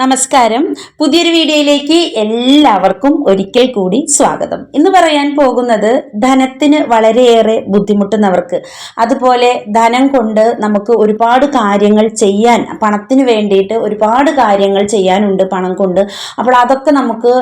നമസ്കാരം. പുതിയൊരു വീഡിയോയിലേക്ക് എല്ലാവർക്കും ഒരിക്കൽ കൂടി സ്വാഗതം. ഇന്ന് പറയാൻ പോകുന്നത് ധനത്തിന് വളരെയേറെ ബുദ്ധിമുട്ടുന്നവർക്ക്. അതുപോലെ ധനം കൊണ്ട് നമുക്ക് ഒരുപാട് കാര്യങ്ങൾ ചെയ്യാൻ പണത്തിന് വേണ്ടിയിട്ട് ഒരുപാട് കാര്യങ്ങൾ ചെയ്യാനുണ്ട് പണം കൊണ്ട്. അപ്പോൾ അതൊക്കെ നമുക്ക്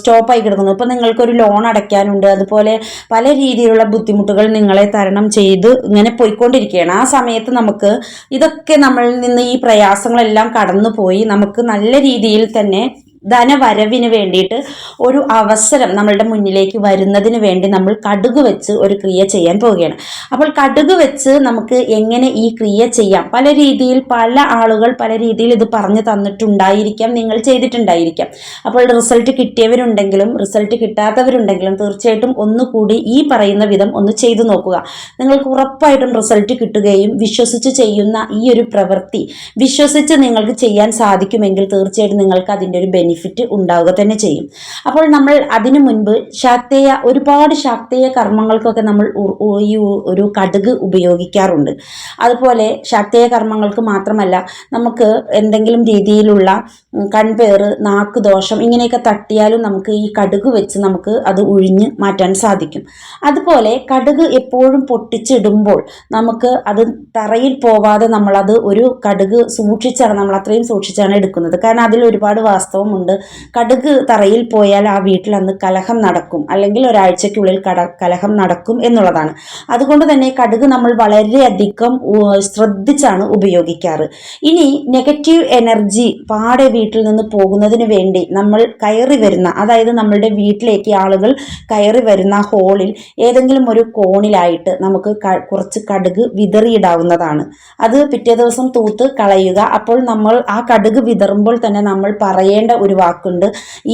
സ്റ്റോപ്പായി കിടക്കുന്നു. ഇപ്പം നിങ്ങൾക്കൊരു ലോൺ അടയ്ക്കാനുണ്ട്. അതുപോലെ പല രീതിയിലുള്ള ബുദ്ധിമുട്ടുകൾ നിങ്ങളെ തരണം ചെയ്ത് ഇങ്ങനെ പോയിക്കൊണ്ടിരിക്കുകയാണ്. ആ സമയത്ത് നമുക്ക് ഇതൊക്കെ നമ്മളിൽ നിന്ന് ഈ പ്രയാസങ്ങളെല്ലാം കടന്നുപോയി നമുക്ക് നല്ല രീതിയിൽ തന്നെ ധനവരവിന് വേണ്ടിയിട്ട് ഒരു അവസരം നമ്മളുടെ മുന്നിലേക്ക് വരുന്നതിന് വേണ്ടി നമ്മൾ കടുക് വെച്ച് ഒരു ക്രിയ ചെയ്യാൻ പോവുകയാണ്. അപ്പോൾ കടുക് വെച്ച് നമുക്ക് എങ്ങനെ ഈ ക്രിയ ചെയ്യാം? പല രീതിയിൽ പല ആളുകൾ പല രീതിയിൽ ഇത് പറഞ്ഞു തന്നിട്ടുണ്ടായിരിക്കാം നിങ്ങൾ ചെയ്തിട്ടുണ്ടായിരിക്കാം. അപ്പോൾ റിസൾട്ട് കിട്ടിയവരുണ്ടെങ്കിലും റിസൾട്ട് കിട്ടാത്തവരുണ്ടെങ്കിലും തീർച്ചയായിട്ടും ഒന്നുകൂടി ഈ പറയുന്ന വിധം ഒന്ന് ചെയ്തു നോക്കുക. നിങ്ങൾക്ക് ഉറപ്പായിട്ടും റിസൾട്ട് കിട്ടുകയും വിശ്വസിച്ച് ചെയ്യുന്ന ഈ ഒരു പ്രവൃത്തി വിശ്വസിച്ച് നിങ്ങൾക്ക് ചെയ്യാൻ സാധിക്കുമെങ്കിൽ തീർച്ചയായിട്ടും നിങ്ങൾക്ക് അതിന്റെ ഒരു ബെനിഫിറ്റ് ഉണ്ടാവുക തന്നെ ചെയ്യും. അപ്പോൾ നമ്മൾ അതിനു മുൻപ് ശാക്തേയ ഒരുപാട് ശാക്തേയ കർമ്മങ്ങൾക്കൊക്കെ നമ്മൾ ഈ ഒരു കടുക് ഉപയോഗിക്കാറുണ്ട്. അതുപോലെ ശാക്തേയ കർമ്മങ്ങൾക്ക് മാത്രമല്ല നമുക്ക് എന്തെങ്കിലും രീതിയിലുള്ള കൺപേറ് നാക്ക് ദോഷം ഇങ്ങനെയൊക്കെ തട്ടിയാലും നമുക്ക് ഈ കടുക് വെച്ച് നമുക്ക് അത് ഒഴിഞ്ഞ് മാറ്റാൻ സാധിക്കും. അതുപോലെ കടുക് എപ്പോഴും പൊട്ടിച്ചിടുമ്പോൾ നമുക്ക് അത് തറയിൽ പോവാതെ നമ്മളത് ഒരു കടുക് സൂക്ഷിച്ചാണ് നമ്മൾ അത്രയും സൂക്ഷിച്ചാണ് എടുക്കുന്നത്. കാരണം അതിൽ ഒരുപാട് വാസ്തവമുണ്ട് കടുക് തറയിൽ പോയാൽ ആ വീട്ടിൽ അന്ന് കലഹം നടക്കും. അല്ലെങ്കിൽ ഒരാഴ്ചയ്ക്കുള്ളിൽ കട കലഹം നടക്കും എന്നുള്ളതാണ്. അതുകൊണ്ട് തന്നെ കടുക് നമ്മൾ വളരെയധികം ശ്രദ്ധിച്ചാണ് ഉപയോഗിക്കാറ്. ഇനി നെഗറ്റീവ് എനർജി പാടെ വീട്ടിൽ നിന്ന് പോകുന്നതിന് വേണ്ടി നമ്മൾ കയറി വരുന്ന അതായത് നമ്മളുടെ വീട്ടിലേക്ക് ആളുകൾ കയറി വരുന്ന ഹോളിൽ ഏതെങ്കിലും ഒരു കോണിലായിട്ട് നമുക്ക് കുറച്ച് കടുക് വിതറിയിടാവുന്നതാണ്. അത് പിറ്റേ ദിവസം തൂത്ത് കളയുക. അപ്പോൾ നമ്മൾ ആ കടുക് വിതറുമ്പോൾ തന്നെ നമ്മൾ പറയേണ്ട ഒരു വാക്കുണ്ട്.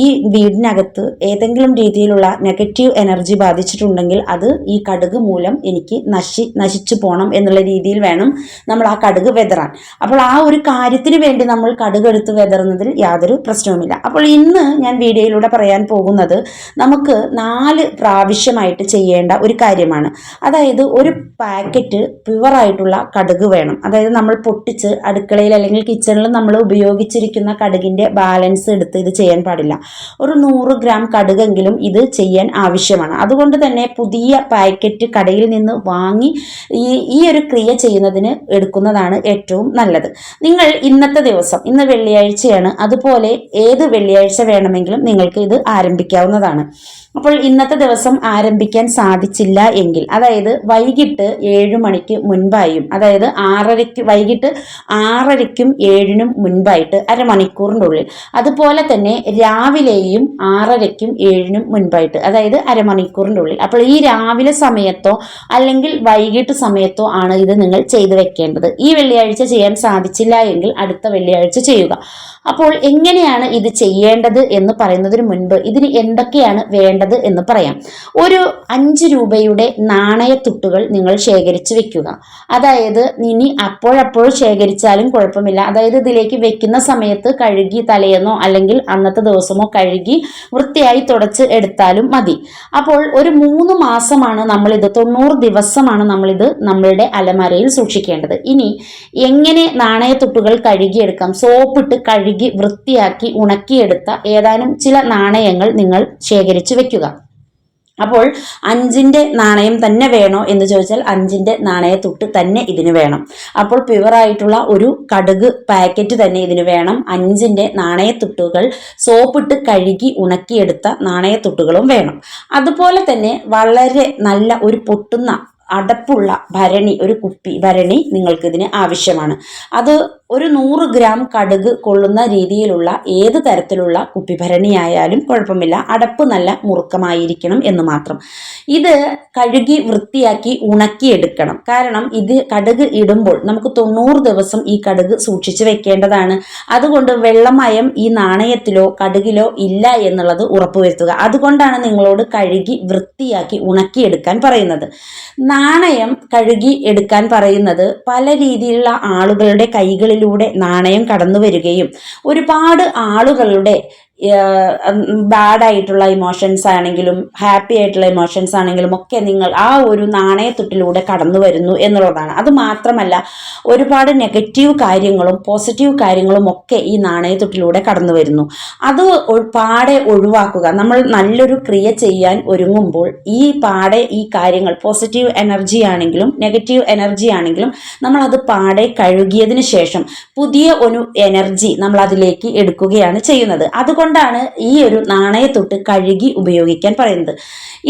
ഈ വീടിനകത്ത് ഏതെങ്കിലും രീതിയിലുള്ള നെഗറ്റീവ് എനർജി ബാധിച്ചിട്ടുണ്ടെങ്കിൽ അത് ഈ കടുക് മൂലം എനിക്ക് നശി നശിച്ചു പോകണം എന്നുള്ള രീതിയിൽ വേണം നമ്മൾ ആ കടുക് വെതറാൻ. അപ്പോൾ ആ ഒരു കാര്യത്തിന് വേണ്ടി നമ്മൾ കടുക് എടുത്ത് വെതറുന്നതിൽ യാതൊരു പ്രശ്നവുമില്ല. അപ്പോൾ ഇന്ന് ഞാൻ വീഡിയോയിലൂടെ പറയാൻ പോകുന്നത് നമുക്ക് നാല് പ്രാവശ്യമായിട്ട് ചെയ്യേണ്ട ഒരു കാര്യമാണ്. അതായത് ഒരു പാക്കറ്റ് പ്യുവറായിട്ടുള്ള കടുക് വേണം. അതായത് നമ്മൾ പൊട്ടിച്ച് അടുക്കളയിൽ അല്ലെങ്കിൽ കിച്ചണിൽ നമ്മൾ ഉപയോഗിച്ചിരിക്കുന്ന കടുകിന്റെ ബാലൻസ് എടുത്ത് ഇത് ചെയ്യാൻ പാടില്ല. ഒരു നൂറ് ഗ്രാം കടുകെങ്കിലും ഇത് ചെയ്യാൻ ആവശ്യമാണ്. അതുകൊണ്ട് തന്നെ പുതിയ പാക്കറ്റ് കടയിൽ നിന്ന് വാങ്ങി ഈ ഈ ഒരു ക്രിയ ചെയ്യുന്നതിന് എടുക്കുന്നതാണ് ഏറ്റവും നല്ലത്. നിങ്ങൾ ഇന്നത്തെ ദിവസം ഇന്ന് വെള്ളിയാഴ്ചയാണ്. അതുപോലെ ഏത് വെള്ളിയാഴ്ച വേണമെങ്കിലും നിങ്ങൾക്ക് ഇത് ആരംഭിക്കാവുന്നതാണ്. അപ്പോൾ ഇന്നത്തെ ദിവസം ആരംഭിക്കാൻ സാധിച്ചില്ല എങ്കിൽ അതായത് വൈകിട്ട് ഏഴ് മണിക്ക് മുൻപായും അതായത് ആറരയ്ക്ക് വൈകിട്ട് ആറരയ്ക്കും ഏഴിനും മുൻപായിട്ട് അരമണിക്കൂറിന്റെ ഉള്ളിൽ അതുപോലെ തന്നെ രാവിലെയും ആറരയ്ക്കും ഏഴിനും മുൻപായിട്ട് അതായത് അരമണിക്കൂറിന്റെ ഉള്ളിൽ. അപ്പോൾ ഈ രാവിലെ സമയത്തോ അല്ലെങ്കിൽ വൈകിട്ട് സമയത്തോ ആണ് ഇത് നിങ്ങൾ ചെയ്തു വെക്കേണ്ടത്. ഈ വെള്ളിയാഴ്ച ചെയ്യാൻ സാധിച്ചില്ല എങ്കിൽ അടുത്ത വെള്ളിയാഴ്ച ചെയ്യുക. അപ്പോൾ എങ്ങനെയാണ് ഇത് ചെയ്യേണ്ടത് എന്ന് പറയുന്നതിന് മുൻപ് ഇതിന് എന്തൊക്കെയാണ് വേണ്ടത് എന്ന് പറയാം. ഒരു അഞ്ച് രൂപയുടെ നാണയത്തുട്ടുകൾ നിങ്ങൾ ശേഖരിച്ച് വെക്കുക. അതായത് ഇനി അപ്പോഴപ്പോൾ ശേഖരിച്ചാലും കുഴപ്പമില്ല. അതായത് ഇതിലേക്ക് വെക്കുന്ന സമയത്ത് കഴുകി തലയെന്നോ അല്ലെങ്കിൽ അന്നത്തെ ദിവസമോ കഴുകി വൃത്തിയായി തുടച്ച് എടുത്താലും മതി. അപ്പോൾ ഒരു മൂന്ന് മാസമാണ് നമ്മളിത് തൊണ്ണൂറ് ദിവസമാണ് നമ്മളിത് നമ്മളുടെ അലമാരയിൽ സൂക്ഷിക്കേണ്ടത്. ഇനി എങ്ങനെ നാണയത്തുട്ടുകൾ കഴുകിയെടുക്കാം? സോപ്പിട്ട് കഴുകി വൃത്തിയാക്കി ഉണക്കിയെടുത്ത ഏതാനും ചില നാണയങ്ങൾ നിങ്ങൾ ശേഖരിച്ചു വെക്കുക. അപ്പോൾ അഞ്ചിന്റെ നാണയം തന്നെ വേണോ എന്ന് ചോദിച്ചാൽ അഞ്ചിന്റെ നാണയത്തൊട്ട് തന്നെ ഇതിന് വേണം. അപ്പോൾ പ്യുവറായിട്ടുള്ള ഒരു കടുക് പാക്കറ്റ് തന്നെ ഇതിന് വേണം. അഞ്ചിന്റെ നാണയത്തുട്ടുകൾ സോപ്പിട്ട് കഴുകി ഉണക്കിയെടുത്ത നാണയത്തുട്ടുകളും വേണം. അതുപോലെ തന്നെ വളരെ നല്ല ഒരു പൊട്ടുന്ന അടപ്പുള്ള ഭരണി ഒരു കുപ്പി ഭരണി നിങ്ങൾക്ക് ഇതിന് ആവശ്യമാണ്. അത് ഒരു നൂറ് ഗ്രാം കടുക് കൊള്ളുന്ന രീതിയിലുള്ള ഏത് തരത്തിലുള്ള കുപ്പിഭരണിയായാലും കുഴപ്പമില്ല. അടപ്പ് നല്ല മുറുക്കമായിരിക്കണം എന്ന് മാത്രം. ഇത് കഴുകി വൃത്തിയാക്കി ഉണക്കിയെടുക്കണം. കാരണം ഇത് കടുക് ഇടുമ്പോൾ നമുക്ക് തൊണ്ണൂറ് ദിവസം ഈ കടുക് സൂക്ഷിച്ചു വെക്കേണ്ടതാണ്. അതുകൊണ്ട് വെള്ളമയം ഈ നാണയത്തിലോ കടുകിലോ ഇല്ല എന്നുള്ളത് ഉറപ്പുവരുത്തുക. അതുകൊണ്ടാണ് നിങ്ങളോട് കഴുകി വൃത്തിയാക്കി ഉണക്കിയെടുക്കാൻ പറയുന്നത്. നാണയം കഴുകി എടുക്കാൻ പറയുന്നത് പല രീതിയിലുള്ള ആളുകളുടെ കൈകളിലൂടെ നാണയം കടന്നു വരികയും ഒരുപാട് ആളുകളുടെ ബാഡ് ആയിട്ടുള്ള ഇമോഷൻസ് ആണെങ്കിലും ഹാപ്പി ആയിട്ടുള്ള ഇമോഷൻസ് ആണെങ്കിലും ഒക്കെ നിങ്ങൾ ആ ഒരു നാണയത്തുട്ടിലൂടെ കടന്നു വരുന്നു എന്നുള്ളതാണ്. അത് മാത്രമല്ല ഒരുപാട് നെഗറ്റീവ് കാര്യങ്ങളും പോസിറ്റീവ് കാര്യങ്ങളും ഒക്കെ ഈ നാണയത്തുട്ടിലൂടെ കടന്നു വരുന്നു. അത് പാടെ ഒഴിവാക്കുക. നമ്മൾ നല്ലൊരു ക്രിയ ചെയ്യാൻ ഒരുങ്ങുമ്പോൾ ഈ പാടെ ഈ കാര്യങ്ങൾ പോസിറ്റീവ് എനർജി ആണെങ്കിലും നെഗറ്റീവ് എനർജി ആണെങ്കിലും നമ്മൾ അത് പാടെ കഴുകിയതിന് ശേഷം പുതിയ ഒരു എനർജി നമ്മൾ അതിലേക്ക് എടുക്കുകയാണ് ചെയ്യുന്നത്. അതുകൊണ്ടാണ് ഈ ഒരു നാണയത്തൊട്ട് കഴുകി ഉപയോഗിക്കാൻ പറയുന്നത്.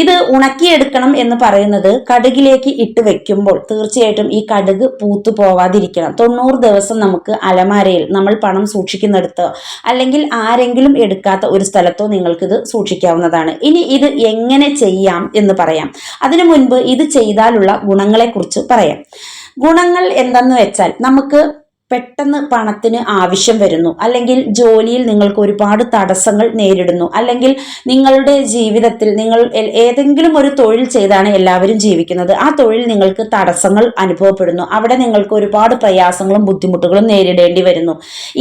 ഇത് ഉണക്കിയെടുക്കണം എന്ന് പറയുന്നത് കടുകിലേക്ക് ഇട്ട് വെക്കുമ്പോൾ തീർച്ചയായിട്ടും ഈ കടുക് പൂത്തു പോവാതിരിക്കണം. തൊണ്ണൂറ് ദിവസം നമുക്ക് അലമാരയിൽ നമ്മൾ പണം സൂക്ഷിക്കുന്നിടത്തോ അല്ലെങ്കിൽ ആരെങ്കിലും എടുക്കാത്ത ഒരു സ്ഥലത്തോ നിങ്ങൾക്കിത് സൂക്ഷിക്കാവുന്നതാണ്. ഇനി ഇത് എങ്ങനെ ചെയ്യാം എന്ന് പറയാം. അതിനു മുൻപ് ഇത് ചെയ്താലുള്ള ഗുണങ്ങളെക്കുറിച്ച് പറയാം. ഗുണങ്ങൾ എന്തെന്ന് വെച്ചാൽ നമുക്ക് പെട്ടെന്ന് പണത്തിന് ആവശ്യം വരുന്നു. അല്ലെങ്കിൽ ജോലിയിൽ നിങ്ങൾക്ക് ഒരുപാട് തടസ്സങ്ങൾ നേരിടുന്നു. അല്ലെങ്കിൽ നിങ്ങളുടെ ജീവിതത്തിൽ നിങ്ങൾ ഏതെങ്കിലും ഒരു തൊഴിൽ ചെയ്താണ് എല്ലാവരും ജീവിക്കുന്നത്. ആ തൊഴിൽ നിങ്ങൾക്ക് തടസ്സങ്ങൾ അനുഭവപ്പെടുന്നു. അവിടെ നിങ്ങൾക്ക് ഒരുപാട് പ്രയാസങ്ങളും ബുദ്ധിമുട്ടുകളും നേരിടേണ്ടി വരുന്നു.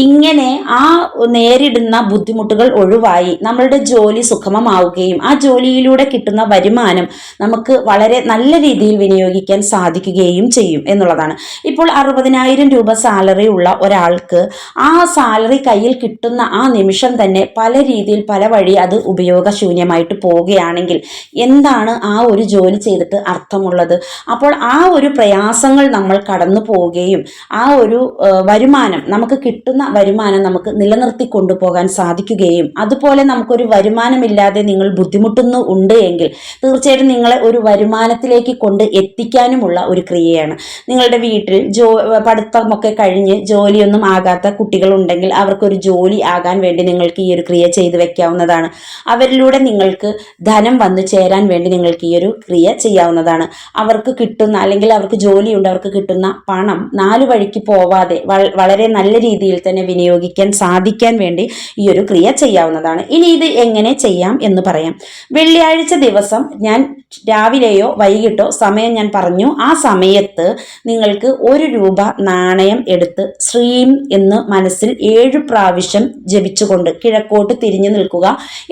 ഇങ്ങനെ ആ നേരിടുന്ന ബുദ്ധിമുട്ടുകൾ ഒഴിവായി നമ്മളുടെ ജോലി സുഖമമാവുകയും ആ ജോലിയിലൂടെ കിട്ടുന്ന വരുമാനം നമുക്ക് വളരെ നല്ല രീതിയിൽ വിനിയോഗിക്കാൻ സാധിക്കുകയും ചെയ്യും എന്നുള്ളതാണ്. ഇപ്പോൾ അറുപതിനായിരം രൂപ സാലറി ഉള്ള ഒരാൾക്ക് ആ സാലറി കയ്യിൽ കിട്ടുന്ന ആ നിമിഷം തന്നെ പല രീതിയിൽ പല വഴി അത് ഉപയോഗശൂന്യമായിട്ട് പോവുകയാണെങ്കിൽ എന്താണ് ആ ഒരു ജോലി ചെയ്തിട്ട് അർത്ഥമുള്ളത്? അപ്പോൾ ആ ഒരു പ്രയാസങ്ങൾ നമ്മൾ കടന്നു പോവുകയും ആ ഒരു വരുമാനം നമുക്ക് കിട്ടുന്ന വരുമാനം നമുക്ക് നിലനിർത്തി കൊണ്ടുപോകാൻ സാധിക്കുകയും അതുപോലെ നമുക്കൊരു വരുമാനമില്ലാതെ നിങ്ങൾ ബുദ്ധിമുട്ടുന്നു ഉണ്ട് എങ്കിൽ തീർച്ചയായിട്ടും നിങ്ങളെ ഒരു വരുമാനത്തിലേക്ക് കൊണ്ട് എത്തിക്കാനുമുള്ള ഒരു ക്രിയയാണ്. നിങ്ങളുടെ വീട്ടിൽ ജോ പഠിത്തമൊക്കെ കഴിഞ്ഞ് ജോലിയൊന്നും ആകാത്ത കുട്ടികളുണ്ടെങ്കിൽ അവർക്കൊരു ജോലി ആകാൻ വേണ്ടി നിങ്ങൾക്ക് ഈ ഒരു ക്രിയ ചെയ്തു വെക്കാവുന്നതാണ്. അവരിലൂടെ നിങ്ങൾക്ക് ധനം വന്നു ചേരാൻ വേണ്ടി നിങ്ങൾക്ക് ഈ ഒരു ക്രിയ ചെയ്യാവുന്നതാണ്. അവർക്ക് കിട്ടുന്ന അല്ലെങ്കിൽ അവർക്ക് ജോലിയുണ്ട് അവർക്ക് കിട്ടുന്ന പണം നാലു വഴിക്ക് പോവാതെ വളരെ നല്ല രീതിയിൽ തന്നെ വിനിയോഗിക്കാൻ സാധിക്കാൻ വേണ്ടി ഈ ഒരു ക്രിയ ചെയ്യാവുന്നതാണ്. ഇനി ഇത് എങ്ങനെ ചെയ്യാം എന്ന് പറയാം. വെള്ളിയാഴ്ച ദിവസം ഞാൻ രാവിലെയോ വൈകിട്ടോ സമയം ഞാൻ പറഞ്ഞു ആ സമയത്ത് നിങ്ങൾക്ക് ഒരു രൂപ നാണയം എടുത്ത് ശ്രീം എന്ന് മനസ്സിൽ ഏഴ് പ്രാവശ്യം ജപിച്ചുകൊണ്ട് കിഴക്കോട്ട് തിരിഞ്ഞു നിൽക്കുക.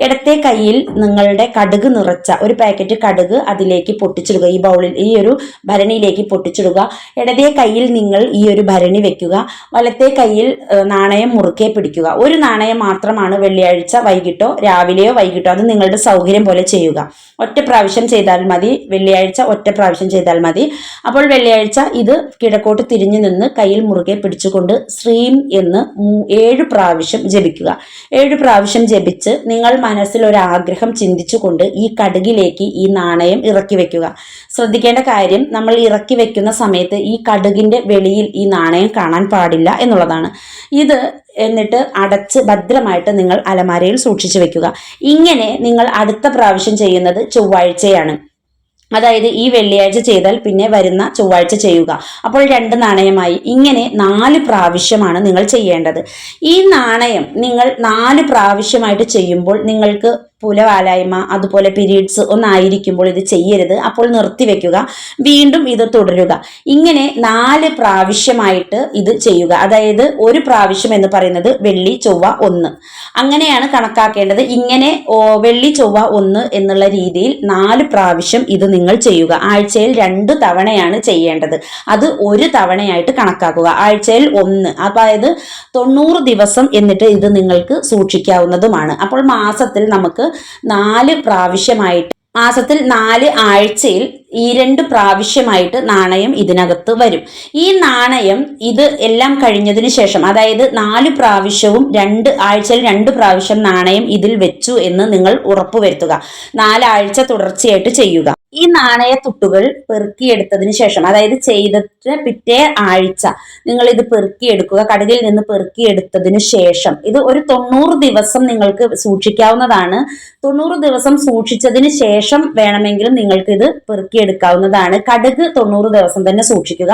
ഇടത്തെ കയ്യിൽ നിങ്ങളുടെ കടുക് നിറച്ച ഒരു പാക്കറ്റ് കടുക് അതിലേക്ക് പൊട്ടിച്ചിടുക. ഈ ബൗളിൽ ഈ ഒരു ഭരണിയിലേക്ക് പൊട്ടിച്ചിടുക. ഇടതേ കയ്യിൽ നിങ്ങൾ ഈ ഒരു ഭരണി വെക്കുക. വലത്തെ കയ്യിൽ നാണയം മുറുക്കെ പിടിക്കുക. ഒരു നാണയം മാത്രമാണ് വെള്ളിയാഴ്ച വൈകിട്ടോ രാവിലെയോ വൈകിട്ടോ അത് നിങ്ങളുടെ സൗകര്യം പോലെ ചെയ്യുക. ഒറ്റ പ്രാവശ്യം ചെയ്താൽ മതി. വെള്ളിയാഴ്ച ഒറ്റ പ്രാവശ്യം ചെയ്താൽ മതി. അപ്പോൾ വെള്ളിയാഴ്ച ഇത് കിഴക്കോട്ട് തിരിഞ്ഞു നിന്ന് കയ്യിൽ മുറുകെ പിടിച്ചുകൊണ്ട് ശ്രീം എന്ന് ഏഴ് പ്രാവശ്യം ജപിക്കുക. ഏഴ് പ്രാവശ്യം ജപിച്ച് നിങ്ങൾ മനസ്സിൽ ഒരു ആഗ്രഹം ചിന്തിച്ചുകൊണ്ട് ഈ കടുകിലേക്ക് ഈ നാണയം ഇറക്കി വെക്കുക. ശ്രദ്ധിക്കേണ്ട കാര്യം നമ്മൾ ഇറക്കി വെക്കുന്ന സമയത്ത് ഈ കടുകിന്റെ വെളിയിൽ ഈ നാണയം കാണാൻ പാടില്ല എന്നുള്ളതാണ്. ഇത് എന്നിട്ട് അടച്ച് ഭദ്രമായിട്ട് നിങ്ങൾ അലമാരയിൽ സൂക്ഷിച്ചു വെക്കുക. ഇങ്ങനെ നിങ്ങൾ അടുത്ത പ്രാവശ്യം ചെയ്യുന്നത് ചൊവ്വാഴ്ചയാണ്. അതായത് ഈ വെള്ളിയാഴ്ച ചെയ്താൽ പിന്നെ വരുന്ന ചൊവ്വാഴ്ച ചെയ്യുക. അപ്പോൾ രണ്ട് നാണയമായി. ഇങ്ങനെ നാല് പ്രാവശ്യമാണ് നിങ്ങൾ ചെയ്യേണ്ടത്. ഈ നാണയം നിങ്ങൾ നാല് പ്രാവശ്യമായിട്ട് ചെയ്യുമ്പോൾ നിങ്ങൾക്ക് പുലവാലായ്മ അതുപോലെ പീരീഡ്സ് ഒന്നായിരിക്കുമ്പോൾ ഇത് ചെയ്യരുത്. അപ്പോൾ നിർത്തിവെക്കുക വീണ്ടും ഇത് തുടരുക. ഇങ്ങനെ നാല് പ്രാവശ്യമായിട്ട് ഇത് ചെയ്യുക. അതായത് ഒരു പ്രാവശ്യം എന്ന് പറയുന്നത് വെള്ളി ചൊവ്വ ഒന്ന്. അങ്ങനെയാണ് കണക്കാക്കേണ്ടത്. ഇങ്ങനെ വെള്ളി ചൊവ്വ ഒന്ന് എന്നുള്ള രീതിയിൽ നാല് പ്രാവശ്യം ഇത് നിങ്ങൾ ചെയ്യുക. ആഴ്ചയിൽ രണ്ട് തവണയാണ് ചെയ്യേണ്ടത്. അത് ഒരു തവണയായിട്ട് കണക്കാക്കുക. ആഴ്ചയിൽ ഒന്ന്. അതായത് തൊണ്ണൂറ് ദിവസം എന്നിട്ട് ഇത് നിങ്ങൾക്ക് സൂക്ഷിക്കാവുന്നതുമാണ്. അപ്പോൾ മാസത്തിൽ നമുക്ക് നാല് പ്രാവശ്യമായിട്ട്. മാസത്തിൽ നാല് ആഴ്ചയിൽ ഈ രണ്ട് പ്രാവശ്യമായിട്ട് നാണയം ഇതിനകത്ത് വരും. ഈ നാണയം ഇത് എല്ലാം കഴിഞ്ഞതിന് ശേഷം അതായത് നാല് പ്രാവശ്യവും രണ്ട് ആഴ്ചയിൽ രണ്ട് പ്രാവശ്യം നാണയം ഇതിൽ വെച്ചു എന്ന് നിങ്ങൾ ഉറപ്പുവരുത്തുക. നാലാഴ്ച തുടർച്ചയായിട്ട് ചെയ്യുക. ഈ നാണയത്തുട്ടുകൾ പെറുക്കിയെടുത്തതിന് ശേഷം അതായത് ചെയ്തിട്ട് പിറ്റേ ആഴ്ച നിങ്ങൾ ഇത് പെറുക്കിയെടുക്കുക കടുകിൽ നിന്ന് പെറുക്കിയെടുത്തതിന് ശേഷം. ഇത് ഒരു തൊണ്ണൂറ് ദിവസം നിങ്ങൾക്ക് സൂക്ഷിക്കാവുന്നതാണ്. തൊണ്ണൂറ് ദിവസം സൂക്ഷിച്ചതിന് ശേഷം വേണമെങ്കിലും നിങ്ങൾക്ക് ഇത് പെറുക്കിയെടുക്കാവുന്നതാണ്. കടുക് തൊണ്ണൂറ് ദിവസം തന്നെ സൂക്ഷിക്കുക.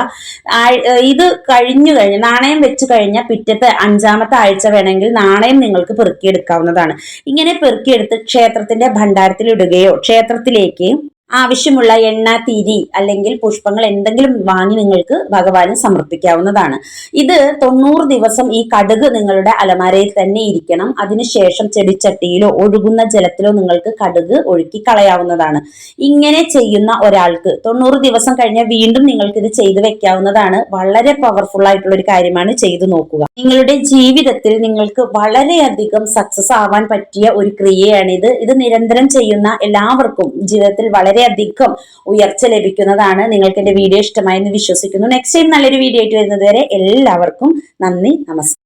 ഇത് കഴിഞ്ഞു കഴിഞ്ഞ നാണയം വെച്ച് കഴിഞ്ഞ പിറ്റത്തെ അഞ്ചാമത്തെ ആഴ്ച വേണമെങ്കിൽ നാണയം നിങ്ങൾക്ക് പെറുക്കിയെടുക്കാവുന്നതാണ്. ഇങ്ങനെ പെറുക്കിയെടുത്ത് ക്ഷേത്രത്തിന്റെ ഭണ്ഡാരത്തിൽ ഇടുകയോ ക്ഷേത്രത്തിലേക്ക് ആവശ്യമുള്ള എണ്ണ തിരി അല്ലെങ്കിൽ പുഷ്പങ്ങൾ എന്തെങ്കിലും വാങ്ങി നിങ്ങൾക്ക് ഭഗവാന് സമർപ്പിക്കാവുന്നതാണ്. ഇത് തൊണ്ണൂറ് ദിവസം ഈ കടുക് നിങ്ങളുടെ അലമാരയിൽ തന്നെ ഇരിക്കണം. അതിനുശേഷം ചെടിച്ചട്ടിയിലോ ഒഴുകുന്ന ജലത്തിലോ നിങ്ങൾക്ക് കടുക് ഒഴുക്കി കളയാവുന്നതാണ്. ഇങ്ങനെ ചെയ്യുന്ന ഒരാൾക്ക് തൊണ്ണൂറ് ദിവസം കഴിഞ്ഞാൽ വീണ്ടും നിങ്ങൾക്ക് ഇത് ചെയ്തു വെക്കാവുന്നതാണ്. വളരെ പവർഫുൾ ആയിട്ടുള്ള ഒരു കാര്യമാണ് ചെയ്തു നോക്കുക. നിങ്ങളുടെ ജീവിതത്തിൽ നിങ്ങൾക്ക് വളരെയധികം സക്സസ് ആവാൻ പറ്റിയ ഒരു ക്രിയയാണിത്. ഇത് നിരന്തരം ചെയ്യുന്ന എല്ലാവർക്കും ജീവിതത്തിൽ വളരെയധികം ഉയർച്ച ലഭിക്കുന്നതാണ് നിങ്ങൾക്ക് എന്റെ വീഡിയോ ഇഷ്ടമായി എന്ന് വിശ്വസിക്കുന്നു. നെക്സ്റ്റ് ടൈം നല്ലൊരു വീഡിയോ ആയിട്ട് വരുന്നത് വരെ എല്ലാവർക്കും നന്ദി നമസ്കാരം.